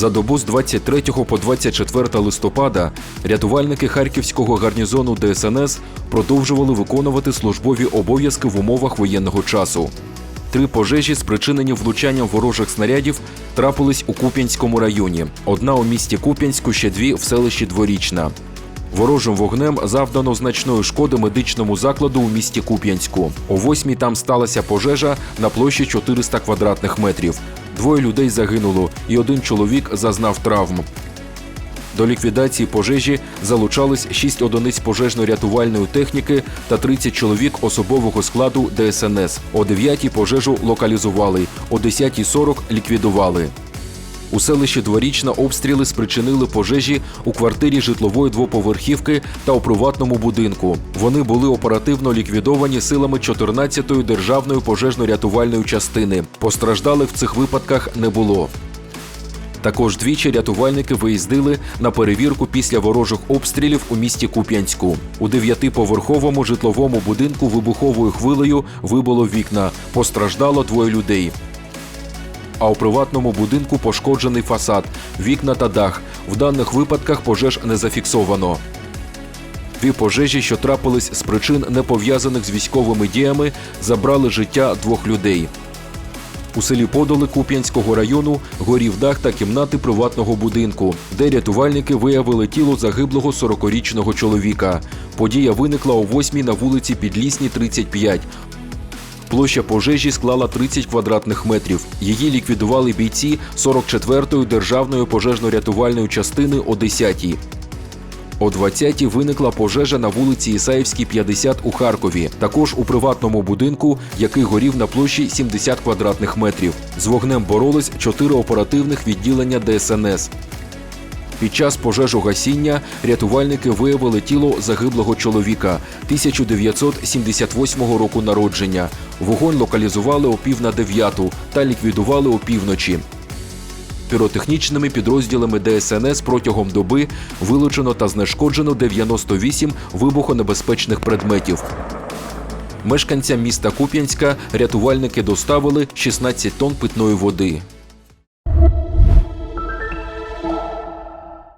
За добу з 23 по 24 листопада рятувальники харківського гарнізону ДСНС продовжували виконувати службові обов'язки в умовах воєнного часу. Три пожежі, спричинені влучанням ворожих снарядів, трапились у Куп'янському районі. Одна у місті Куп'янську, ще дві в селищі Дворічна. Ворожим вогнем завдано значної шкоди медичному закладу у місті Куп'янську. О восьмій там сталася пожежа на площі 400 квадратних метрів. Двоє людей загинуло, і один чоловік зазнав травм. До ліквідації пожежі залучались 6 одиниць пожежно-рятувальної техніки та 30 чоловік особового складу ДСНС. О 9-й пожежу локалізували, о 10.40 ліквідували. У селищі Дворічна обстріли спричинили пожежі у квартирі житлової двоповерхівки та у приватному будинку. Вони були оперативно ліквідовані силами 14-ї державної пожежно-рятувальної частини. Постраждалих в цих випадках не було. Також двічі рятувальники виїздили на перевірку після ворожих обстрілів у місті Куп'янську. У дев'ятиповерховому житловому будинку вибуховою хвилею вибило вікна. Постраждало двоє людей. А у приватному будинку пошкоджений фасад, вікна та дах. В даних випадках пожеж не зафіксовано. Дві пожежі, що трапились з причин не пов'язаних з військовими діями, забрали життя двох людей. У селі Подоли Куп'янського району горів дах та кімнати приватного будинку, де рятувальники виявили тіло загиблого 40-річного чоловіка. Подія виникла о 8-й на вулиці Підлісній, 35. Площа пожежі склала 30 квадратних метрів. Її ліквідували бійці 44-ї державної пожежно-рятувальної частини о 10-й. О 20-й виникла пожежа на вулиці Ісаївській, 50 у Харкові. Також у приватному будинку, який горів на площі 70 квадратних метрів. З вогнем боролись чотири оперативних відділення ДСНС. Під час пожежогасіння рятувальники виявили тіло загиблого чоловіка 1978 року народження. Вогонь локалізували о пів на дев'яту та ліквідували опівночі. Піротехнічними підрозділами ДСНС протягом доби вилучено та знешкоджено 98 вибухонебезпечних предметів. Мешканцям міста Куп'янська рятувальники доставили 16 тонн питної води.